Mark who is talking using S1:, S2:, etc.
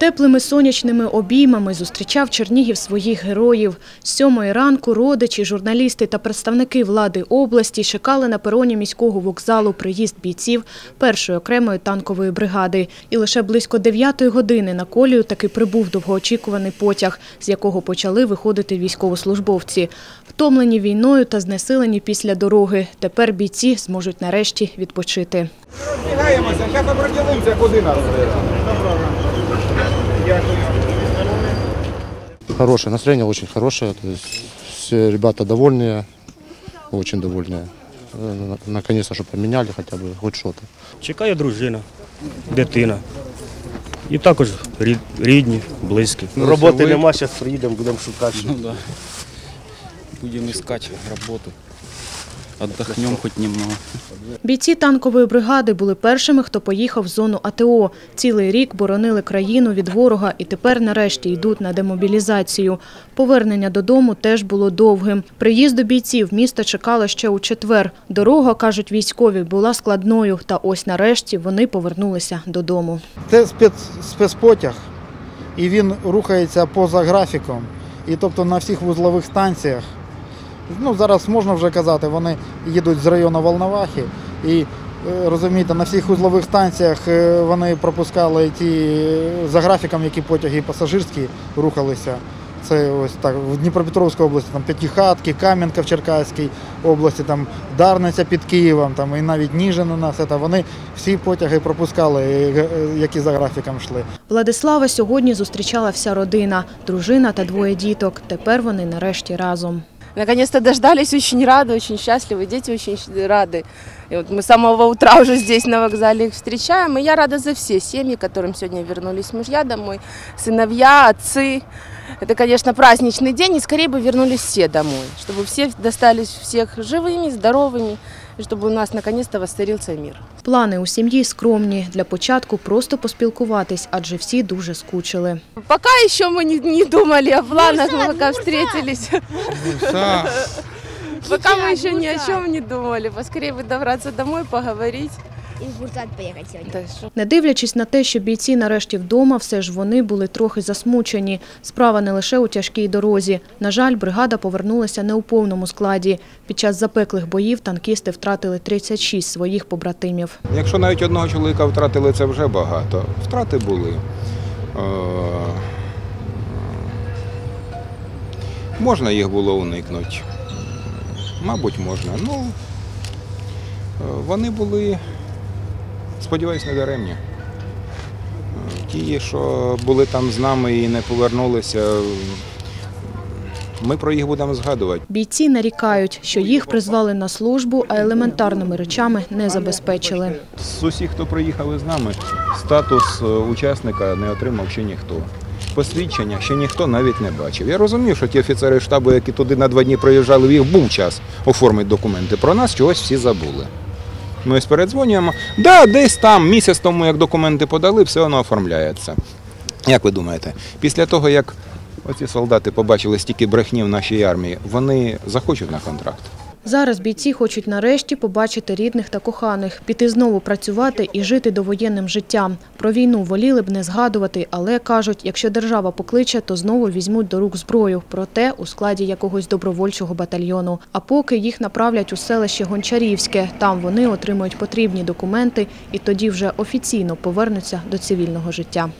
S1: Теплими сонячними обіймами зустрічав Чернігів своїх героїв. Сьомої ранку родичі, журналісти та представники влади області чекали на пероні міського вокзалу приїзд бійців першої окремої танкової бригади. І лише близько дев'ятої години на колію таки прибув довгоочікуваний потяг, з якого почали виходити військовослужбовці. Втомлені війною та знесилені після дороги. Тепер бійці зможуть нарешті відпочити.
S2: Бігаємося, зараз определимося, куди нас.
S3: Хорошее настроение, очень хорошее. То есть все ребята довольные, очень довольные. Э, на- Наконец-то, что поменяли хотя бы хоть что-то.
S4: Чекає дружина, дитина. І також рід- рідні, близькі.
S5: Роботи нема, зараз приїдемо, будемо шукати.
S6: Ну да. Будем искать работу. Отдохнем хоть немного.
S1: Бійці танкової бригади були першими, хто поїхав в зону АТО. Цілий рік боронили країну від ворога і тепер нарешті йдуть на демобілізацію. Повернення додому теж було довгим. Приїзду бійців місто чекало ще у четвер. Дорога, кажуть військові, була складною, та ось нарешті вони повернулися додому.
S7: Це спец, спецпотяг, і він рухається поза графіком. І тобто на всіх вузлових станціях, ну зараз можна вже казати, вони їдуть з району Волновахи. І е, розумієте, на всіх вузлових станціях е, вони пропускали ті е, за графіком, які потяги пасажирські рухалися. Це ось так в Дніпропетровській області, там П'ятихатки, Кам'янка в Черкаській області, там Дарниця під Києвом, там і навіть Ніжин у нас. Це, вони всі потяги пропускали, які за графіком йшли.
S1: Владислава сьогодні зустрічала вся родина, дружина та двоє діток. Тепер вони нарешті разом.
S8: Наконец-то дождались, очень рады, очень счастливы, дети очень рады. И вот мы с самого утра уже здесь на вокзале их встречаем. И я рада за все семьи, которым сегодня вернулись мужья домой, сыновья, отцы. Это, конечно, праздничный день, и скорее бы вернулись все домой, чтобы все достались всех живыми, здоровыми, и чтобы у нас наконец-то воцарился мир.
S1: Плани у сім'ї скромні. Для початку просто поспілкуватись, адже всі дуже скучили.
S8: Пока еще мы не, не думали о планах, мы пока встретились. Пока мы еще ни о чем не думали. Поскорее бы добраться домой, поговорить.
S9: И в Бурсат поехать сегодня.
S1: Не дивлячись на те, що бійці нарешті вдома, все ж вони були трохи засмучені. Справа не лише у тяжкій дорозі. На жаль, бригада повернулася не у повному складі. Під час запеклих боїв танкісти втратили 36 своїх побратимів.
S2: Якщо навіть одного чоловіка втратили, це вже багато. Втрати були. Е, Можна їх було уникнути. Мабуть, можна. Ну, е, вони були, сподіваюсь, не даремні. Ті, що були там з нами і не повернулися, ми про їх будемо згадувати.
S1: Бійці нарікають, що їх призвали на службу, а елементарними речами не забезпечили.
S2: З усіх, хто приїхали з нами, статус е, учасника не отримав ще ніхто. Посвідчення ще ніхто навіть не бачив. Я розумів, що ті офіцери штабу, які туди на два дні приїжджали, їх був час оформити документи. Про нас чогось всі забули. Ми ось передзвонюємо. Да, десь там місяць тому, як документи подали, все воно оформляється. Як ви думаєте, після того, як оці солдати побачили стільки брехні в нашій армії, вони захочуть на контракт?
S1: Зараз бійці хочуть нарешті побачити рідних та коханих, піти знову працювати і жити довоєнним життям. Про війну воліли б не згадувати, але кажуть, якщо держава покличе, то знову візьмуть до рук зброю, проте у складі якогось добровольчого батальйону. А поки їх направлять у селище Гончарівське, там вони отримують потрібні документи і тоді вже офіційно повернуться до цивільного життя.